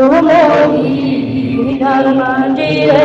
দোলে ধর্মাটিরে